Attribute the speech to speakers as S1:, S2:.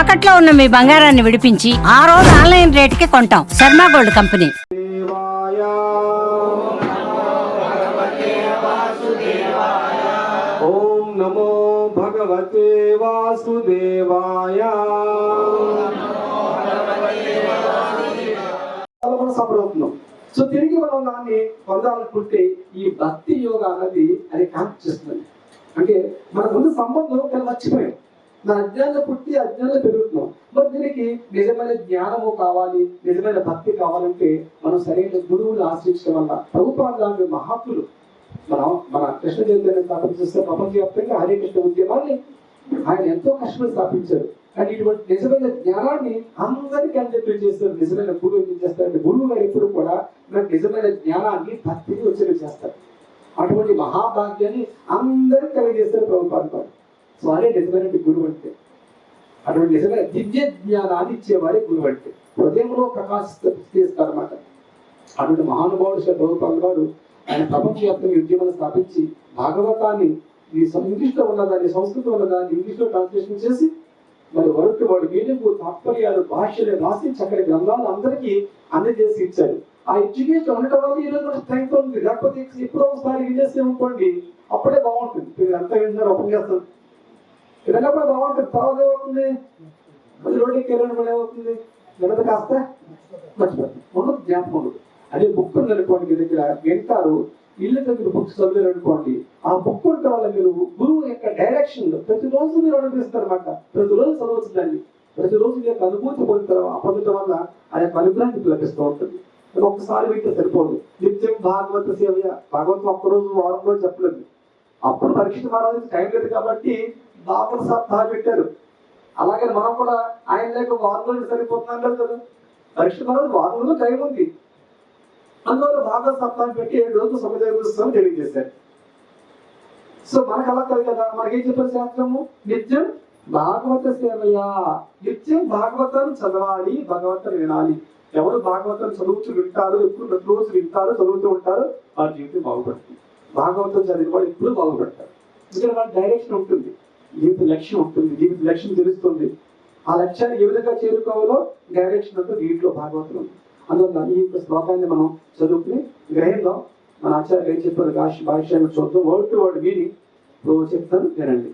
S1: తాకట్లో ఉన్న మీ బంగారాన్ని విడిపించి ఆ రోజు ఆన్లైన్ రేటుకి కొంటాం. Sharma gold company.
S2: దేవాయ ఓం నమో భగవతే వాసుదేవాయ. సఫర్ అవుతున్నాం సో తిరిగి మనం దాన్ని పొందాలనుకుంటే ఈ భక్తి యోగా అన్నది అది కనెక్ట్ చేస్తుంది. అంటే మన ముందు సంబంధం మర్చిపోయాం. మన అజ్ఞానంలో పుట్టి అజ్ఞానంలో పెరుగుతున్నాం. మరి దీనికి నిజమైన జ్ఞానము కావాలి నిజమైన భక్తి కావాలంటే మనం సరైన గురువులు ఆశ్రయించడం వల్ల ప్రభుత్వాలు లాంటి మహాత్ములు మనం మన కృష్ణ చైతన్యం స్థాపించేస్తే ప్రపంచవ్యాప్తంగా హరే కృష్ణ ఉద్యమాన్ని ఆయన ఎంతో కష్టపడి స్థాపించారు. కానీ ఇటువంటి నిజమైన జ్ఞానాన్ని అందరికీ అందరికీ చేస్తారు. నిజమైన గురువు ఏం చేస్తారంటే గురువు గారు ఎప్పుడు కూడా మనకు నిజమైన జ్ఞానాన్ని భక్తిని వచ్చేలా చేస్తారు. అటువంటి మహాభాగ్యాన్ని అందరికీ కలిగజేస్తారు ప్రభుత్వాలు సో అదే నిజమైన గురువు అంటే. అటువంటి నిజమైన దివ్య జ్ఞానాన్ని ఇచ్చేవారే గురువు అంటే. హృదయంలో ప్రకాశిస్తారు అటువంటి మహానుభావుడు శ్రీ ప్రభుత్వాలు వారు ఆయన ప్రపంచవ్యాప్తంగా ఉద్యమాన్ని స్థాపించి భాగవతాన్ని ఈ ఇంగ్లీష్లో ఉన్నదాన్ని సంస్కృతం ఉన్నదాన్ని ఇంగ్లీష్లో ట్రాన్స్లేషన్ చేసి మరి వరకు వాడు వీలుకు తాత్పర్యాలు భాషలు రాసి చక్కటి గ్రంథాలు అందరికీ అందజేసి ఇచ్చారు ఆ ఎడ్యుకేషన్ ఉండటం వల్ల ఈ రోజు స్ట్రెంగ్త్ ఉంది. లేకపోతే ఎప్పుడో ఒకసారి వినేస్తే అనుకోండి అప్పుడే బాగుంటుంది. మీరు ఎంత వింటున్నారు ఓపెన్ చేస్తారు విన్నప్పుడే బాగుంటుంది? తర్వాత ఏమవుతుంది మళ్ళీ రోడ్డు కెరీర్ మళ్ళీ ఏమవుతుంది వినదు కాస్త మర్చిపోతుంది. ఉండదు జ్ఞాపకం ఉండదు అదే బుక్ ఉందనుకోండి మీ దగ్గర. వింటారు. ఇల్లు దగ్గర బుక్స్ చదివారు అనుకోండి. ఆ బుక్ ఉండటం వల్ల మీరు గురువు యొక్క డైరెక్షన్ ప్రతిరోజు మీరు అనుభవిస్తారు అనమాట ప్రతిరోజు చదవచ్చు దాన్ని ప్రతిరోజు మీ యొక్క అనుభూతి పొందుతారు. పొందటం వల్ల ఆ యొక్క అనుగ్రహం లభిస్తూ ఉంటుంది. ఒక్కసారి వింటే సరిపోదు. నిత్యం భాగవత సేవ భాగవతం ఒక్కరోజు వారం చెప్పలేదు. అప్పుడు పరీక్ష మహారాజు టైం లేదు కాబట్టి భాగవత సప్తాహ పెట్టారు. అలాగే మనం కూడా ఆయన లేక వారం రోజులు సరిపోతున్నాం కదా. పరీక్ష మహారాజు వారం రోజులు టైం ఉంది. అందువల్ల భాగవత సప్తాహం పెట్టి ఏడు రోజులు సముదాయ తెలియజేశారు సో మనకు అలా కాదు కదా. మనకేం చెప్పారు శాస్త్రము? నిత్యం భాగవత సేవయా. నిత్యం భాగవతం చదవాలి భగవంతుని వినాలి. ఎవరు భాగవతం చదువుతూ వింటారు ఎప్పుడు ప్రతిరోజు వింటారు చదువుతూ ఉంటారు వారి జీవితం బాగుపడుతుంది. భాగవతం చదివిన వాళ్ళు ఎప్పుడు బాగుపడతారు. ఇక్కడ వాళ్ళ డైరెక్షన్ ఉంటుంది. జీవిత లక్ష్యం ఉంటుంది? జీవిత లక్ష్యం తెలుస్తుంది? ఆ లక్ష్యాన్ని ఏ విధంగా చేరుకోవాలో డైరెక్షన్ అంతా దీంట్లో భాగవతులు అందువల్ల ఈ యొక్క శ్లోకాన్ని మనం చదువుకుని గ్రహిద్దాం మన ఆచార్య గారు చెప్పారు? భాష భాష్యాన్ని చూద్దాం. వర్డ్ టు వర్డ్ మీనింగ్ చెప్తాను వినండి.